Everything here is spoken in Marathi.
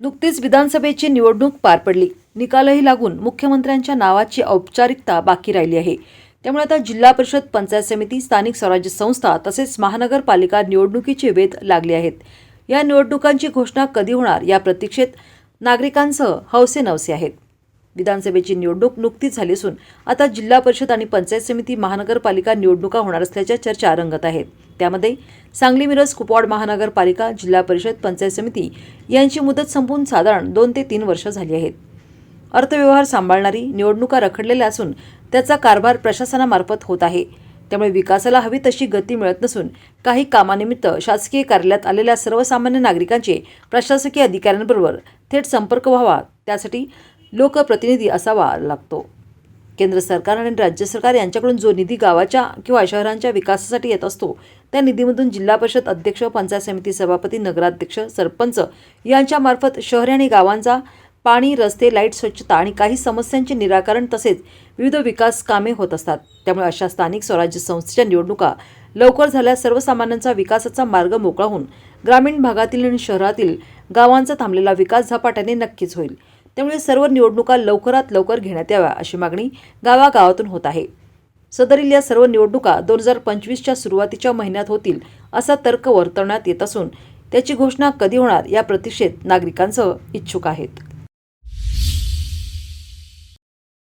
नुकतीच विधानसभेची निवडणूक पार पडली. निकालही लागून मुख्यमंत्र्यांच्या नावाची औपचारिकता बाकी राहिली आहे. त्यामुळे आता जिल्हा परिषद पंचायत समिती स्थानिक स्वराज्य संस्था तसेच महानगरपालिका निवडणुकीचे वेध लागले आहेत. या निवडणुकांची घोषणा कधी होणार या प्रतीक्षेत नागरिकांसह हौसे नवसे आहेत. विधानसभेची निवडणूक नुकतीच झाली असून आता जिल्हा परिषद आणि पंचायत समिती महानगरपालिका निवडणुका होणार असल्याच्या चर्चा रंगत आहेत. त्यामध्ये सांगली मिरज कुपवाड महानगरपालिका जिल्हा परिषद पंचायत समिती यांची मुदत संपून साधारण दोन ते तीन वर्ष झाली आहेत. अर्थव्यवहार सांभाळणारी निवडणुका रखडलेल्या असून त्याचा कारभार प्रशासनामार्फत होत आहे. त्यामुळे विकासाला हवी तशी गती मिळत नसून काही कामानिमित्त शासकीय कार्यालयात आलेल्या सर्वसामान्य नागरिकांचे प्रशासकीय अधिकाऱ्यांबरोबर थेट संपर्क व्हावा त्यासाठी लोकप्रतिनिधी असावा लागतो. केंद्र सरकार आणि राज्य सरकार यांच्याकडून जो निधी गावाच्या किंवा शहरांच्या विकासासाठी येत असतो त्या निधीमधून जिल्हा परिषद अध्यक्ष पंचायत समिती सभापती नगराध्यक्ष सरपंच यांच्यामार्फत शहरे आणि गावांचा पाणी रस्ते लाइट स्वच्छता आणि काही समस्यांचे निराकरण तसेच विविध विकास कामे होत असतात. त्यामुळे अशा स्थानिक स्वराज्य संस्थेच्या निवडणुका लवकर झाल्यास सर्वसामान्यांचा विकासाचा मार्ग मोकळा होऊन ग्रामीण भागातील आणि शहरातील गावांचा थांबलेला विकास झपाट्याने नक्कीच होईल. त्यामुळे सर्व निवडणुका लवकरात लवकर घेण्यात याव्या अशी मागणी गावागावातून होत आहे. सदरील या सर्व निवडणुका दोन हजार पंचवीसच्या सुरुवातीच्या महिन्यात होतील असा तर्क वर्तवण्यात येत असून त्याची घोषणा कधी होणार या प्रतीक्षेत नागरिकांसह इच्छुक आहेत.